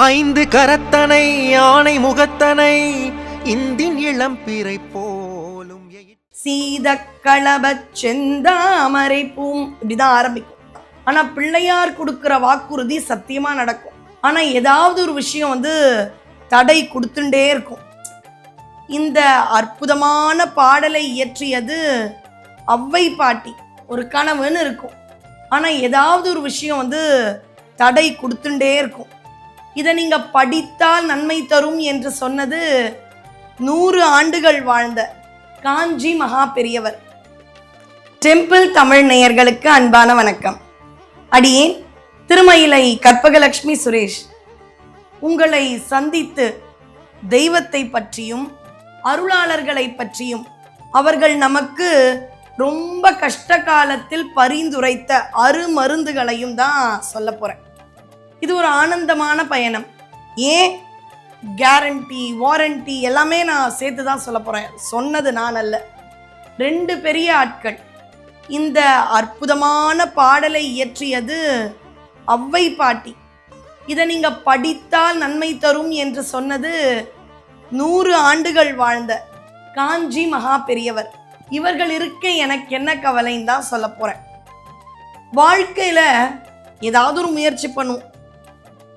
ஐந்து கரத்தனை யானை முகத்தனை இந்தின் இளம்பிறை போலும் எயிற்- சீதக்களபச் செந்தாமரை பூம். இப்படிதான் ஆரம்பிக்கும். ஆனா பிள்ளையார் கொடுக்கிற வாக்குறுதி சத்தியமா நடக்கும். ஆனா ஏதாவது ஒரு விஷயம் வந்து தடை கொடுத்துட்டே இருக்கும். இந்த அற்புதமான பாடலை இயற்றியது அவ்வை பாட்டி. ஒரு கனவுன்னு இருக்கும். ஆனா ஏதாவது ஒரு விஷயம் வந்து தடை கொடுத்துட்டே இருக்கும். இதை நீங்க படித்தால் நன்மை தரும் என்று சொன்னது நூறு ஆண்டுகள் வாழ்ந்த காஞ்சி மகா பெரியவர் டெம்பிள் தமிழ் நேயர்களுக்கு அன்பான வணக்கம். அடியேன் திருமயிலை கற்பகலட்சுமி சுரேஷ் உங்களை சந்தித்து தெய்வத்தை பற்றியும் அருளாளர்களை பற்றியும் அவர்கள் நமக்கு ரொம்ப கஷ்ட காலத்தில் பரிந்துரைத்த அருமருந்துகளையும் தான் சொல்ல போகிறேன் இது ஒரு ஆனந்தமான பயணம். ஏன்? கேரண்டி வாரண்டி எல்லாமே நான் சேர்த்து தான் சொல்ல போகிறேன் சொன்னது நான் அல்ல. ரெண்டு பெரிய ஆட்கள். இந்த அற்புதமான பாடலை இயற்றியது அவ்வை பாட்டி. இதை நீங்கள் படித்தால் நன்மை தரும் என்று சொன்னது நூறு ஆண்டுகள் வாழ்ந்த காஞ்சி மகா பெரியவர். இவர்கள் இருக்க எனக்கு என்ன கவலைன்னு தான் சொல்ல போகிறேன் வாழ்க்கையில் ஏதாவது ஒரு முயற்சி பண்ணுவோம்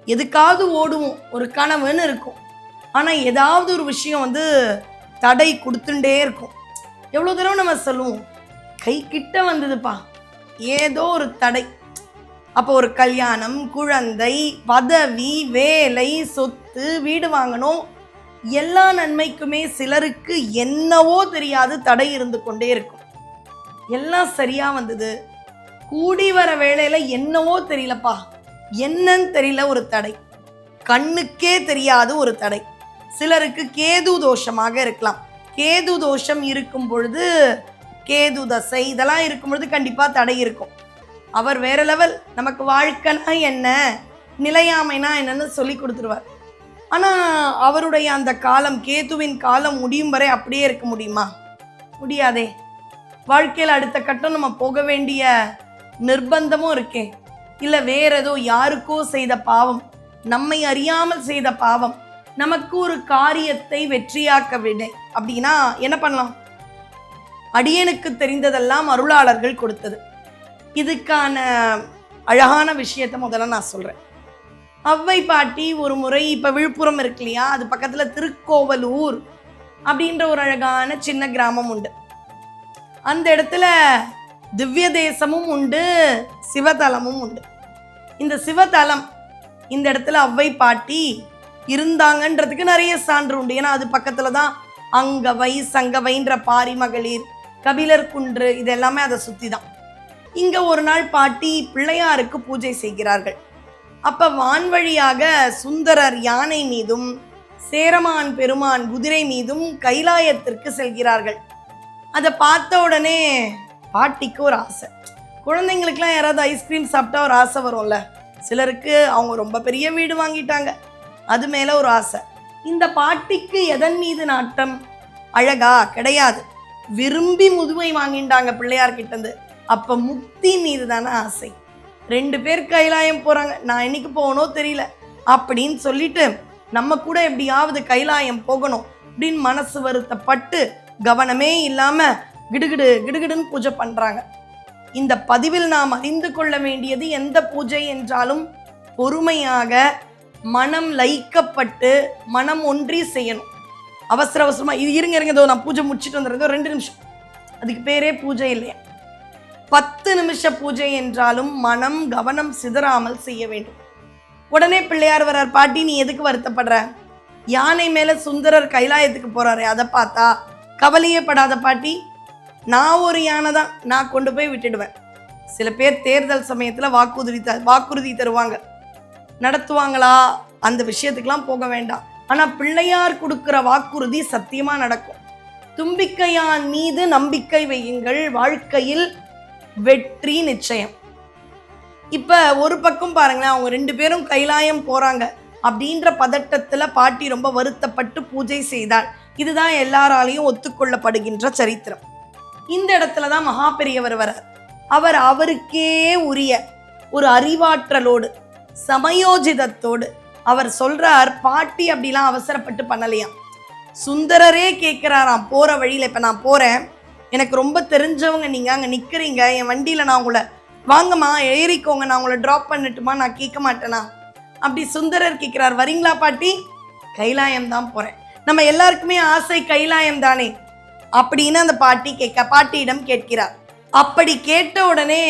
எதுக்காவது ஓடுவோம். ஒரு கனவுன்னு இருக்கும். ஆனால் ஏதாவது ஒரு விஷயம் வந்து தடை கொடுத்துட்டே இருக்கும். எவ்வளோ தூரம் நம்ம சொல்லுவோம் கை கிட்ட வந்ததுப்பா. ஏதோ ஒரு தடை. அப்போ ஒரு கல்யாணம் குழந்தை பதவி வேலை சொத்து வீடு வாங்கணும். எல்லா நன்மைக்குமே சிலருக்கு என்னவோ தெரியாது தடை இருந்து கொண்டே இருக்கும். எல்லாம் சரியாக வந்தது. கூடி வர வேலையில் என்னவோ தெரியலப்பா. என்னன்னு தெரியல ஒரு தடை. கண்ணுக்கே தெரியாத ஒரு தடை. சிலருக்கு கேது தோஷமாக இருக்கலாம். கேது தோஷம் இருக்கும் பொழுது கேது தசை இதெல்லாம் இருக்கும் பொழுது கண்டிப்பாக தடை இருக்கும். அவர் வேற லெவல் நமக்கு வாழ்க்கைனா என்ன? நிலையாமைனா என்னன்னு சொல்லி கொடுத்துருவார். ஆனால் அவருடைய அந்த காலம் கேதுவின் காலம் முடியும் வரை அப்படியே இருக்க முடியுமா? முடியாதே. வாழ்க்கையில் அடுத்த கட்டம் நம்ம போக வேண்டிய நிர்பந்தமும் இருக்கே. இல்லை வேற ஏதோ யாருக்கோ செய்த பாவம் நம்மை அறியாமல் செய்த பாவம் நமக்கு ஒரு காரியத்தை வெற்றியாக்க விட. அப்படின்னா என்ன பண்ணலாம்? அடியனுக்கு தெரிந்ததெல்லாம் அருளாளர்கள் கொடுத்தது. இதுக்கான அழகான விஷயத்தை முதல்ல நான் சொல்கிறேன் அவ்வை பாட்டி ஒரு முறை இப்போ விழுப்புரம் இருக்கு இல்லையா? அது பக்கத்தில் திருக்கோவலூர் அப்படின்ற ஒரு அழகான சின்ன கிராமம் உண்டு. அந்த இடத்துல திவ்ய தேசமும் உண்டு சிவதலமும் உண்டு. இந்த சிவதலம் இந்த இடத்துல அவ்வை பாட்டி இருந்தாங்கன்றதுக்கு நிறைய சான்று உண்டு. ஏன்னா அது பக்கத்துல தான் அங்கவை சங்கவைன்ற பாரி மகளிர் கபிலர் குன்று இது எல்லாமே அதை சுற்றி தான் இங்கே ஒரு நாள் பாட்டி பிள்ளையாருக்கு பூஜை செய்கிறார்கள். அப்போ வான்வழியாக சுந்தரர் யானை மீதும் சேரமான் பெருமான் குதிரை மீதும் கைலாயத்திற்கு செல்கிறார்கள். அதை பார்த்த உடனே பாட்டிக்கு ஒரு ஆசை. குழந்தைங்களுக்குலாம் யாராவது ஐஸ்கிரீம் சாப்பிட்டா ஒரு ஆசை வரும்ல. சிலருக்கு அவங்க ரொம்ப பெரிய வீடு வாங்கிட்டாங்க. அது மேலே ஒரு ஆசை. இந்த பாட்டிக்கு எதன் மீது நாட்டம்? அழகா? கிடையாது. விரும்பி முதுமை வாங்கிட்டாங்க பிள்ளையார் கிட்டேருந்து அப்போ முக்தி மீது தானே ஆசை. ரெண்டு பேர் கைலாயம் போகிறாங்க நான் என்னைக்கு போகணோ தெரியல. அப்படின்னு சொல்லிட்டு நம்ம கூட எப்படியாவது கைலாயம் போகணும். அப்படின்னு மனசு வருத்தப்பட்டு கவனமே இல்லாமல் கிடுகிடு கிடுகிடுன்னு பூஜை பண்ணுறாங்க இந்த பதிவில் நாம் அறிந்து கொள்ள வேண்டியது எந்த பூஜை என்றாலும் பொறுமையாக மனம் லயிக்கப்பட்டு மனம் ஒன்றி செய்யணும். அவசர அவசரமாக இது இருங்க இருங்க இதோ நான் பூஜை முடிச்சிட்டு வந்துருந்தோம் ரெண்டு நிமிஷம். அதுக்கு பேரே பூஜை இல்லையா? பத்து நிமிஷ பூஜை என்றாலும் மனம் கவனம் சிதறாமல் செய்ய வேண்டும். உடனே பிள்ளையார் வரார் பாட்டி நீ எதுக்கு வருத்தப்படுற? யானை மேலே சுந்தரர் கைலாயத்துக்கு போகிறாரே அதை பார்த்தா கவலையே படாத பாட்டி. நான் ஒரு யானை தான். நான் கொண்டு போய் விட்டுடுவேன். சில பேர் தேர்தல் சமயத்தில் வாக்குறுதி த வாக்குறுதி தருவாங்க. நடத்துவாங்களா? அந்த விஷயத்துக்கெலாம் போக வேண்டாம். ஆனால் பிள்ளையார் கொடுக்குற வாக்குறுதி சத்தியமாக நடக்கும். தும்பிக்கையான் மீது நம்பிக்கை வையுங்கள். வாழ்க்கையில் வெற்றி நிச்சயம். இப்போ ஒரு பக்கம் பாருங்களேன் அவங்க ரெண்டு பேரும் கைலாயம் போகிறாங்க அப்படின்ற பதட்டத்தில் பாட்டி ரொம்ப வருத்தப்பட்டு பூஜை செய்தாள். இதுதான் எல்லாராலையும் ஒத்துக்கொள்ளப்படுகின்ற சரித்திரம். இந்த இடத்துல தான் மகா பெரியவர் வரார் அவர் அவருக்கே உரிய ஒரு அறிவாற்றலோடு சமயோஜிதத்தோடு அவர் சொல்றார் பாட்டி அப்படிலாம் அவசரப்பட்டு பண்ணலையாம் சுந்தரரே கேட்குறாராம் போகிற வழியில் இப்போ நான் போகிறேன் எனக்கு ரொம்ப தெரிஞ்சவங்க நீங்கள் அங்கே நிற்கிறீங்க என் வண்டியில் நான் உங்களை வாங்கம்மா ஏறிக்கோங்க நான் உங்களை ட்ராப் பண்ணட்டுமா? நான் கேட்க மாட்டேனா? அப்படி சுந்தரர் கேட்குறார் வரீங்களா பாட்டி? கைலாயம் தான் போகிறேன் நம்ம எல்லாருக்குமே ஆசை கைலாயம் தானே அப்படின்னு அந்த பாட்டி கேட்க பாட்டியிடம் கேட்கிறார். அப்படி கேட்ட உடனே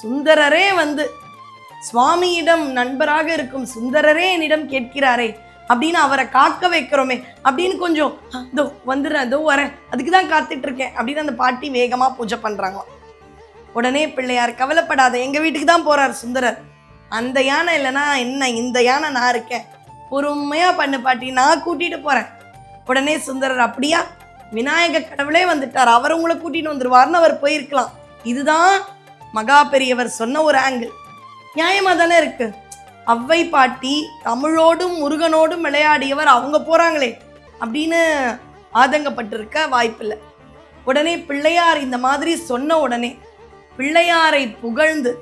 சுந்தரரே வந்து சுவாமியிடம் நண்பராக இருக்கும் சுந்தரரே என்னிடம் கேட்கிறாரே அப்படின்னு அவரை காக்க வைக்கிறோமே அப்படின்னு கொஞ்சம் இதோ வந்துடுறேன் இதோ வரேன் அதுக்கு தான் காத்துட்டு இருக்கேன் அப்படின்னு அந்த பாட்டி வேகமாக பூஜை பண்ணுறாங்க உடனே பிள்ளையார் கவலைப்படாத எங்கள் வீட்டுக்கு தான் போகிறார் சுந்தரர். அந்த யானை இல்லைன்னா என்ன இந்த யானை நான் இருக்கேன். பொறுமையாக பண்ணு பாட்டி நான் கூட்டிகிட்டு போகிறேன் உடனே சுந்தரர் அப்படியா? விநாயக கடவுளே வந்துட்டார். அவர் உங்களை கூட்டிட்டு வந்துருவார்னு அவர் போயிருக்கலாம். இதுதான் மகா பெரியவர் சொன்ன ஒரு ஆங்கிள் நியாயமாக தானே இருக்கு? அவ்வை பாட்டி தமிழோடும் முருகனோடும் விளையாடியவர் அவங்க போகிறாங்களே அப்படின்னு ஆதங்கப்பட்டிருக்க வாய்ப்பில்லை. உடனே பிள்ளையார் இந்த மாதிரி சொன்ன உடனே பிள்ளையாரை புகழ்ந்து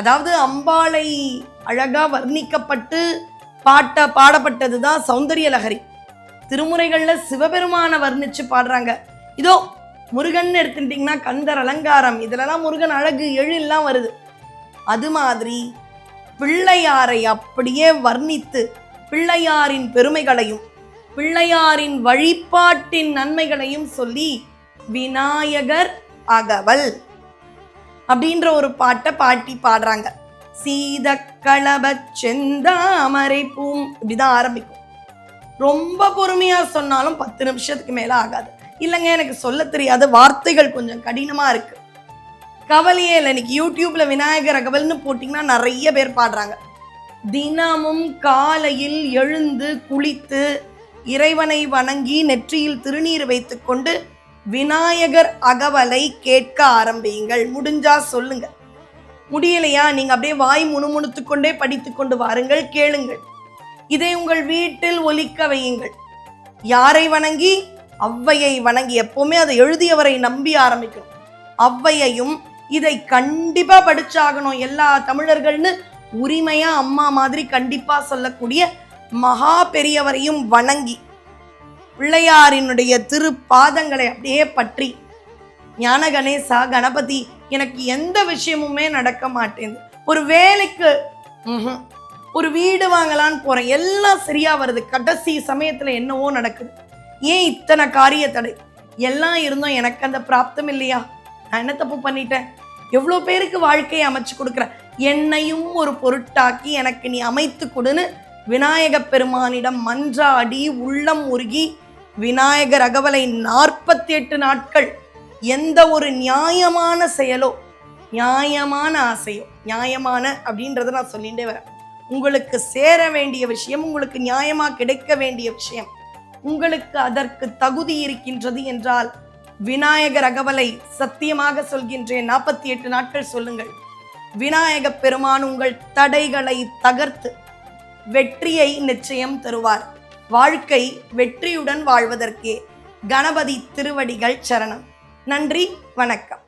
அதாவது அம்பாளை அழகாக வர்ணிக்கப்பட்டு பாட்ட பாடப்பட்டது தான் சௌந்தரிய லகரி திருமுறைகளில் சிவபெருமானை வர்ணித்து பாடுறாங்க. இதோ முருகன் எடுத்துட்டிங்கன்னா கந்தர் அலங்காரம். இதுலலாம் முருகன் அழகு எழில்லாம் வருது. அது மாதிரி பிள்ளையாரை அப்படியே வர்ணித்து பிள்ளையாரின் பெருமைகளையும் பிள்ளையாரின் வழிபாட்டின் நன்மைகளையும் சொல்லி விநாயகர் அகவல் அப்படின்ற ஒரு பாட்டை பாட்டி பாடுறாங்க. சீதக்களப செந்தாமரை பூம் இப்படிதான் ஆரம்பிக்கும். ரொம்ப பொறுமையாக சொன்னாலும் பத்து நிமிஷத்துக்கு மேலே ஆகாது. இல்லைங்க எனக்கு சொல்ல தெரியாத வார்த்தைகள் கொஞ்சம் கடினமாக இருக்குது கவலையே இல்லை இன்னைக்கு யூடியூப்பில் விநாயகர் அகவல்னு போட்டிங்கன்னா நிறைய பேர் பாடுறாங்க. தினமும் காலையில் எழுந்து குளித்து இறைவனை வணங்கி நெற்றியில் திருநீர் வைத்துக்கொண்டு விநாயகர் அகவலை கேட்க ஆரம்பியுங்கள். முடிஞ்சா சொல்லுங்க. முடியலையா? நீங்க அப்படியே வாய் முணுமுணுத்து கொண்டே படித்து கொண்டு வாருங்கள் கேளுங்கள். இதை உங்கள் வீட்டில் ஒலிக்க வையுங்கள். யாரை வணங்கி? ஔவையை வணங்கி எப்பவுமே அதை எழுதியவரை நம்பி ஆரம்பிக்கணும். ஔவையையும் இதை கண்டிப்பாக படிச்சாகணும். எல்லா தமிழர்கள்னு உரிமையா அம்மா மாதிரி கண்டிப்பாக சொல்லக்கூடிய மகா பெரியவரையும் வணங்கி பிள்ளையாரினுடைய திரு பாதங்களை அப்படியே பற்றி ஞான கணேசா கணபதி எனக்கு எந்த விஷயமுமே நடக்க மாட்டேங்குது. ஒரு வேலைக்கு ஒரு வீடு வாங்கலான்னு போகிறேன் எல்லாம் சரியாக வருது. கடைசி சமயத்தில் என்னவோ நடக்குது. ஏன் இத்தனை காரிய தடை? எல்லாம் இருந்தும் எனக்கு அந்த பிராப்தம் இல்லையா? நான் என்ன தப்பு பண்ணிட்டேன்? எவ்வளோ பேருக்கு வாழ்க்கையை அமைச்சு கொடுக்குற என்னையும் ஒரு பொருட்டாக்கி எனக்கு நீ அமைத்து கொடுன்னு விநாயக பெருமானிடம் மன்றாடி உள்ளம் உருகி விநாயகர் அகவலை நாற்பத்தி எட்டு நாட்கள் எந்த ஒரு நியாயமான செயலோ நியாயமான ஆசையோ நியாயமான அப்படின்றத நான் சொல்லிகிட்டே வரேன். உங்களுக்கு சேர வேண்டிய விஷயம் உங்களுக்கு நியாயமா கிடைக்க வேண்டிய விஷயம் உங்களுக்கு அதற்கு தகுதி இருக்கின்றது என்றால் விநாயகர் அகவலை சத்தியமாக சொல்கின்றேன். நாற்பத்தி எட்டு நாட்கள் சொல்லுங்கள். விநாயக பெருமான் உங்கள் தடைகளை தகர்த்து வெற்றியை நிச்சயம் தருவார். வாழ்க்கை வெற்றியுடன் வாழ்வதற்கே கணபதி திருவடிகள் சரணம். நன்றி வணக்கம்.